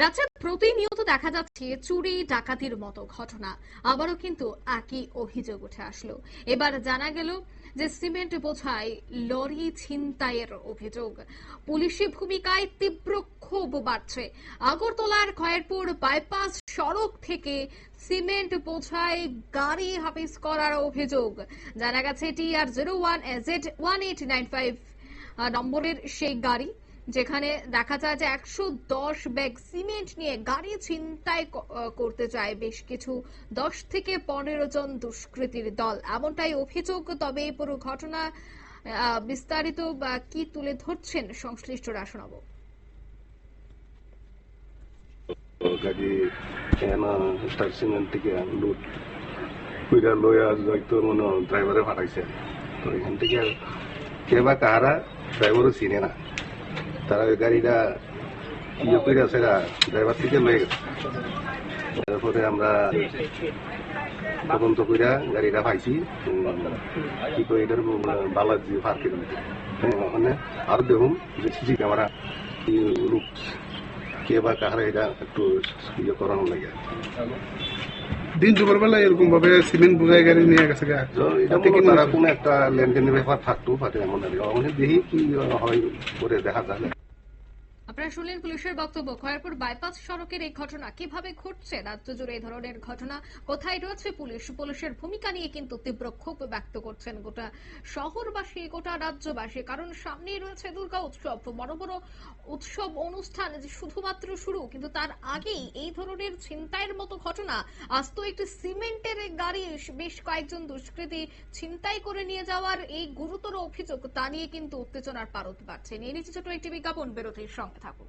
রাজ্যে প্রতিনিয়ত দেখা যাচ্ছে চুরি, ডাকাতির মতো ঘটনা। আবারও কিন্তু একই অভিযোগ উঠে আসলো। এবার জানা গেল যে সিমেন্ট বোঝাই লরি ছিনতাইয়ের অভিযোগ। পুলিশি ভূমিকায় তীব্র ক্ষোভ বাড়ছে। আগরতলার খয়েরপুর বাইপাস সড়ক থেকে সিমেন্ট বোঝাই গাড়ি হাফিজ করার অভিযোগ। জানা গেছে T R zero one Z one eight nine five নম্বরের সেই গাড়ি। যেখানে দেখা যায় যে একশো দশ ব্যাগ সিমেন্ট নিয়ে গাড়ি ছিনতাই করতে চায় বেশ কিছু দশ থেকে পনেরো জন দুষ্কৃতীর দল। এমনটাই অভিযোগ, তবে এই পুরো ঘটনা বিস্তারিত, বা কি তুলে ধরছেন সংশ্লিষ্টরা শোনাবো। গাড়ি এনা স্টার সিমেন্ট থেকে লুট, কইরা লইয়া যাইতো মনে ড্রাইভারে পাঠাইছে। তো এখান থেকে কে বা কাহারা ড্রাইভারও চিনে না। তারা ওই গাড়িটা ইয়ে করে আছে ড্রাইভার থেকে লয়ে গেছে। তারপরে আমরা তদন্ত কইরা গাড়িটা পাইছি। কি কই এটার বালাজি পার্কের ওখানে আরও দেখুন যে সিসি ক্যামেরা লোক কে বা কাহারা এটা একটু ইয়ে করানো লাগে। দিন দুপুর বেলা এরকম ভাবে সিমেন্ট বুঝাই গাড়ি নিয়ে গেছে মনে তারা মনে কোনো একটা লেনদেনের ব্যাপার থাকতো পারে এমন আর কি। দেখি কি হয় করে দেখা যায় আপনারা শুনলেন পুলিশের বক্তব্য। খয়েরপুর বাইপাস সড়কের এই ঘটনা, কীভাবে ঘটছে? রাজ্য জুড়ে এই ধরনের ঘটনা কোথায় রয়েছে? পুলিশ, পুলিশের ভূমিকা নিয়ে কিন্তু তীব্র ক্ষোভ ব্যক্ত করছেন গোটা শহরবাসী, গোটা রাজ্যবাসী। কারণ সামনেই রয়েছে দুর্গা উৎসব, বড় বড় উৎসব অনুষ্ঠান যে শুধুমাত্র শুরু, কিন্তু তার আগেই এই ধরনের ছিনতাইয়ের মতো ঘটনা আজ তো একটি সিমেন্টের গাড়ি, বেশ কয়েকজন দুষ্কৃতী ছিনতাই করে নিয়ে যাওয়ার এই গুরুতর অভিযোগ, তা নিয়ে কিন্তু উত্তেজনার পারদ বাড়ছে। নিয়ে নিচ্ছে ছোট একটি বিজ্ঞাপন বিরতির সঙ্গে থাকুন